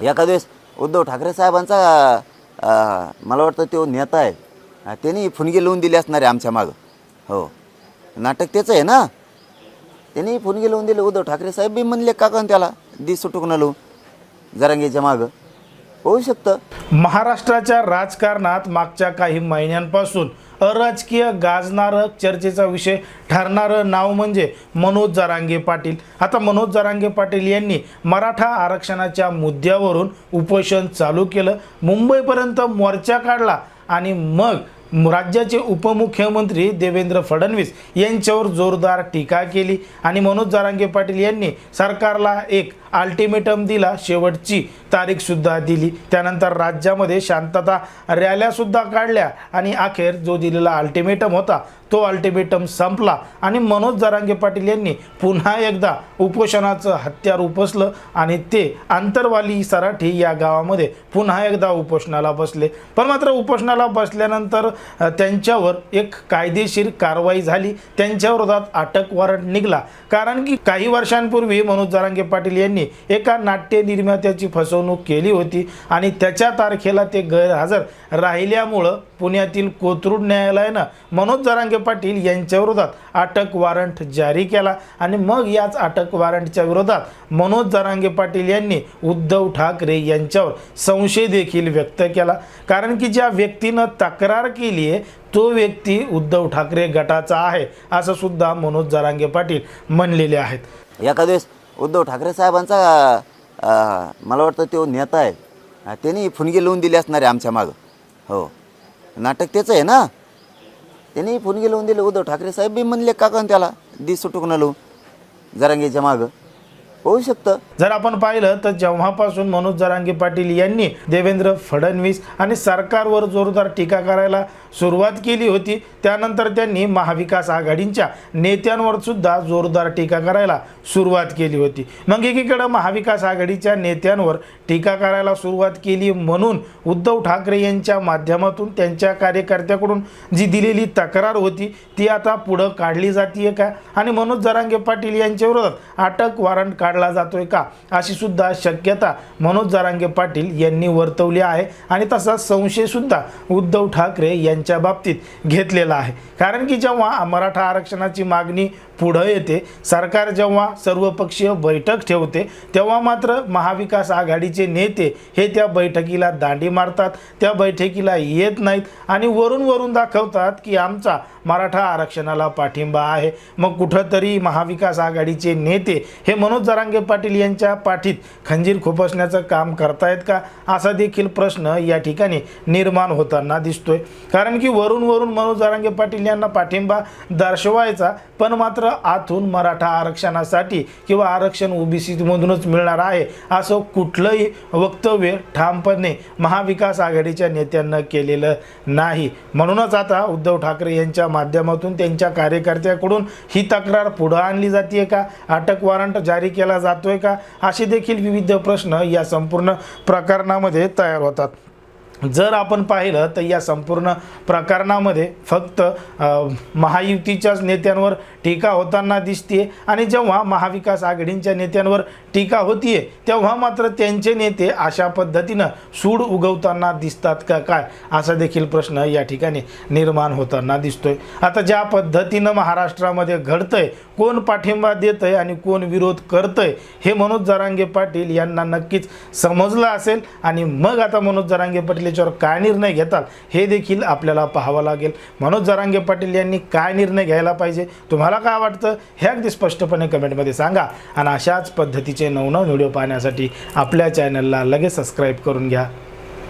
एका दिवस उद्धव ठाकरे साहेबांचा मला वाटतं तो नेता आहे. त्यांनी फुनगी लावून दिली असणार आहे आमच्या मागं. हो. नाटक त्याचं आहे ना? त्यांनी फुनगी लावून दिले. उद्धव ठाकरे साहेब बी म्हणले का कन त्याला दी सुटूक नलू जरांगीच्या मागं. होऊ शकतं. महाराष्ट्राच्या राजकारणात मागच्या काही महिन्यांपासून अराजकीय गाजणारं चर्चेचा विषय ठरणारं नाव म्हणजे मनोज जरांगे पाटील. आता मनोज जरांगे पाटील यांनी मराठा आरक्षणाच्या मुद्द्यावरून उपोषण चालू केलं. मुंबईपर्यंत मोर्चा काढला आणि मग राज्याचे उपमुख्यमंत्री देवेंद्र फडणवीस यांच्यावर जोरदार टीका केली. आणि मनोज जरांगे पाटील यांनी सरकारला एक अल्टिमेटम दिला. शेवटची तारीखसुद्धा दिली. त्यानंतर राज्यामध्ये शांतता रॅल्यासुद्धा काढल्या आणि अखेर जो दिलेला अल्टिमेटम होता तो अल्टिमेटम संपला. आणि मनोज जरांगे पाटील यांनी पुन्हा एकदा उपोषणाचं हत्यार उपसलं आणि ते आंतरवाली सराठी या गावामध्ये पुन्हा एकदा उपोषणाला बसले. पण मात्र उपोषणाला बसल्यानंतर त्यांच्यावर एक कायदेशीर कारवाई झाली. त्यांच्या विरोधात अटक वॉरंट निघाला. कारण की काही वर्षांपूर्वी मनोज जरांगे पाटील यांनी एका नाट्य निर्मात्याची फसवणूक केली होती आणि त्याच्या तारखेला ते गैरहजर राहिल्यामुळं पुण्यातील कोथरूड न्यायालयानं मनोज जरांगे पाटील यांच्या विरोधात अटक वॉरंट जारी केला आणि मग याच अटक वॉरंटच्या विरोधात मनोज जरांगे पाटील यांनी उद्धव ठाकरे यांच्यावर संशय देखील व्यक्त केला. कारण की ज्या व्यक्तीनं तक्रार केली आहे तो व्यक्ती उद्धव ठाकरे गटाचा आहे असं सुद्धा मनोज जरांगे पाटील म्हणलेले आहेत. एका वेळेस उद्धव ठाकरे साहेबांचा मला वाटतं तो नेता आहे. त्यांनी फुनगी लावून दिली असणार आहे आमच्या मागं. हो. नाटक त्याचं आहे ना? त्यांनी फुनगी लावून दिले. उद्धव ठाकरे साहेब बी म्हणले का त्याला दी सुटूक न लावून जरांगेच्या मागं. होऊ शकतं. जर आपण पाहिलं तर जेव्हापासून मनोज जरांगे पाटील यांनी देवेंद्र फडणवीस आणि सरकारवर जोरदार टीका करायला सुरुवात केली होती. त्यानंतर त्यांनी महाविकास आघाडींच्या नेत्यांवर सुद्धा जोरदार टीका करायला सुरुवात केली होती. मग एकीकडं महाविकास आघाडीच्या नेत्यांवर टीका करायला सुरुवात केली म्हणून उद्धव ठाकरे यांच्या माध्यमातून त्यांच्या कार्यकर्त्याकडून जी दिलेली तक्रार होती ती आता पुढं काढली जाते का? आणि मनोज जरांगे पाटील यांच्याविरोधात अटक वॉरंट काढला जातोय का? अशी सुद्धा शक्यता मनोज जरांगे पाटील यांनी वर्तवली आहे. आणि तसा संशयसुद्धा उद्धव ठाकरे यांच्या बाबतीत घेतलेला आहे. कारण की जेव्हा मराठा आरक्षणाची मागणी पुढं येते सरकार जेव्हा सर्वपक्षीय बैठक ठेवते तेव्हा मात्र महाविकास आघाडीचे नेते हे त्या बैठकीला दांडी मारतात त्या बैठकीला येत नाहीत आणि वरून वरून दाखवतात की आमचा मराठा आरक्षणाला पाठिंबा आहे. मग कुठंतरी महाविकास आघाडीचे नेते हे मनोज जरांगे पाटील यांच्या पाठीत खंजीर खुपसण्याचं काम करतायत का? असा देखील प्रश्न या ठिकाणी निर्माण होताना दिसतोय. कारण की वरून वरून मनोज जरांगे पाटील यांना पाठिंबा दर्शवायचा पण मात्र आतून मराठा आरक्षणासाठी किंवा आरक्षण ओबीसीमधूनच मिळणार आहे असं कुठलंही वक्तव्य ठामपणे महाविकास आघाडीच्या नेत्यांना केलेलं नाही. म्हणूनच आता उद्धव ठाकरे यांच्या माध्यमातून त्यांच्या कार्यकर्त्याकडून ही तक्रार पुढं आणली जाते का? अटक वॉरंट जारी केला जातोय का? असे देखील विविध प्रश्न या संपूर्ण प्रकरणामध्ये तयार होतात. जर आपण पाहिलं तर या संपूर्ण प्रकरणामध्ये फक्त महायुतीच्याच नेत्यांवर टीका होताना दिसते आणि जेव्हा महाविकास आघाडींच्या नेत्यांवर टीका होतीये तेव्हा मात्र त्यांचे नेते अशा पद्धतीनं सूड उगवताना दिसतात का काय? असा देखील प्रश्न या ठिकाणी निर्माण होताना दिसतोय. आता ज्या पद्धतीनं महाराष्ट्रामध्ये घडतंय कोण पाठिंबा देतंय आणि कोण विरोध करतंय हे मनोज जरांगे पाटील यांना नक्कीच समजलं असेल आणि मग आता मनोज जरांगे पाटील त्याच्यावर काय निर्णय घेतात हे देखील आपल्याला पाहावं लागेल. मनोज जरांगे पाटील यांनी काय निर्णय घ्यायला पाहिजे? तुम्हाला काय वाटतं? हे अगदी स्पष्टपणे कमेंटमध्ये सांगा. आणि अशाच पद्धतीचे नवनव व्हिडिओ पाहण्यासाठी आपल्या चॅनलला लगेच सबस्क्राईब करून घ्या.